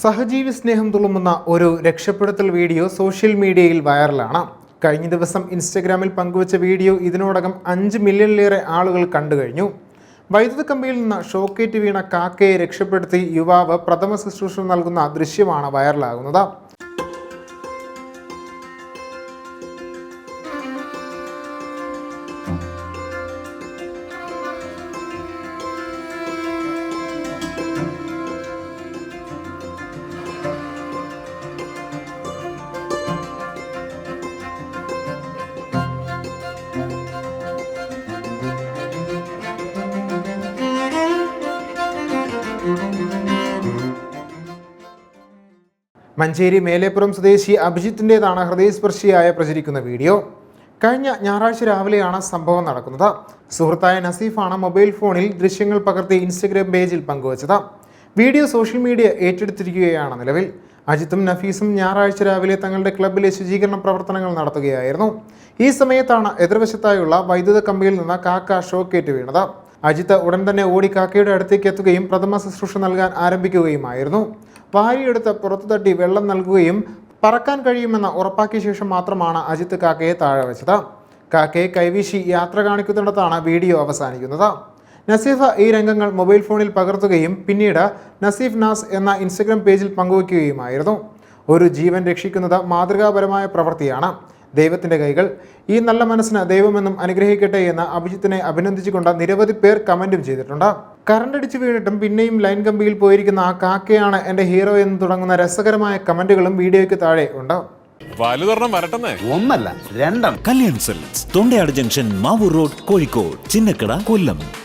സഹജീവി സ്നേഹം തുളുമ്പുന്ന ഒരു രക്ഷപ്പെടുത്തൽ വീഡിയോ സോഷ്യൽ മീഡിയയിൽ വൈറലാണ്. കഴിഞ്ഞ ദിവസം ഇൻസ്റ്റഗ്രാമിൽ പങ്കുവച്ച വീഡിയോ ഇതിനോടകം അഞ്ച് മില്യണിലേറെ ആളുകൾ കണ്ടു കഴിഞ്ഞു. വൈദ്യുത കമ്പിയിൽ നിന്ന് ഷോക്കേറ്റ് വീണ കാക്കയെ രക്ഷപ്പെടുത്തി യുവാവ് പ്രഥമ ശുശ്രൂഷ നൽകുന്ന ദൃശ്യമാണ് വൈറലാകുന്നത്. മഞ്ചേരി മേലേപ്പുറം സ്വദേശി അഭിജിത്തിന്റെതാണ് ഹൃദയസ്പർശിയായ പ്രചരിക്കുന്ന വീഡിയോ. കഴിഞ്ഞ ഞായറാഴ്ച രാവിലെയാണ് സംഭവം നടക്കുന്നത്. സുഹൃത്തായ നസീഫാണ് മൊബൈൽ ഫോണിൽ ദൃശ്യങ്ങൾ പകർത്തി ഇൻസ്റ്റഗ്രാം പേജിൽ പങ്കുവച്ചത്. വീഡിയോ സോഷ്യൽ മീഡിയ ഏറ്റെടുത്തിരിക്കുകയാണ് നിലവിൽ. അജിത്തും നഫീസും ഞായറാഴ്ച രാവിലെ തങ്ങളുടെ ക്ലബ്ബിലെ ശുചീകരണ പ്രവർത്തനങ്ങൾ നടത്തുകയായിരുന്നു. ഈ സമയത്താണ് എതിർവശത്തായുള്ള വൈദ്യുത കമ്പിയിൽ നിന്ന് കാക്ക ഷോക്കേറ്റ് വീണത്. അജിത്ത് ഉടൻ തന്നെ ഓടി കാക്കയുടെ അടുത്തേക്ക് എത്തുകയും പ്രഥമ ശുശ്രൂഷ നൽകാൻ ആരംഭിക്കുകയുമായിരുന്നു. ഭാര്യയെടുത്ത് പുറത്തു തട്ടി വെള്ളം നൽകുകയും പറക്കാൻ കഴിയുമെന്ന് ഉറപ്പാക്കിയ ശേഷം മാത്രമാണ് അജിത്ത് കാക്കയെ താഴെ വെച്ചത്. കാക്കയെ കൈവീശി യാത്ര കാണിക്കുന്നിടത്താണ് വീഡിയോ അവസാനിക്കുന്നത്. നസീഫ ഈ രംഗങ്ങൾ മൊബൈൽ ഫോണിൽ പകർത്തുകയും പിന്നീട് നസീഫ് നാസ് എന്ന ഇൻസ്റ്റഗ്രാം പേജിൽ പങ്കുവയ്ക്കുകയുമായിരുന്നു. ഒരു ജീവൻ രക്ഷിക്കുന്നത് മാതൃകാപരമായ പ്രവൃത്തിയാണ്. ദൈവത്തിന്റെ കൈകൾ. ഈ നല്ല മനസ്സിന് ദൈവമെന്നും അനുഗ്രഹിക്കട്ടെ എന്ന് അഭിജിത്തിനെ അഭിനന്ദിച്ചുകൊണ്ട് നിരവധി പേർ കമന്റും ചെയ്തിട്ടുണ്ട്. കറണ്ട് അടിച്ച് വീണിട്ടും പിന്നെയും ലൈൻ കമ്പിയിൽ പോയിരിക്കുന്ന ആ കാക്കയാണ് എന്റെ ഹീറോ എന്ന് തുടങ്ങുന്ന രസകരമായ കമന്റുകളും വീഡിയോയ്ക്ക് താഴെ ഉണ്ട്. ഒന്നല്ല രണ്ടെണ്ണം. Kalyan Silks Thondayad junction Mavoor road Kozhikode Chinnakada Kollam.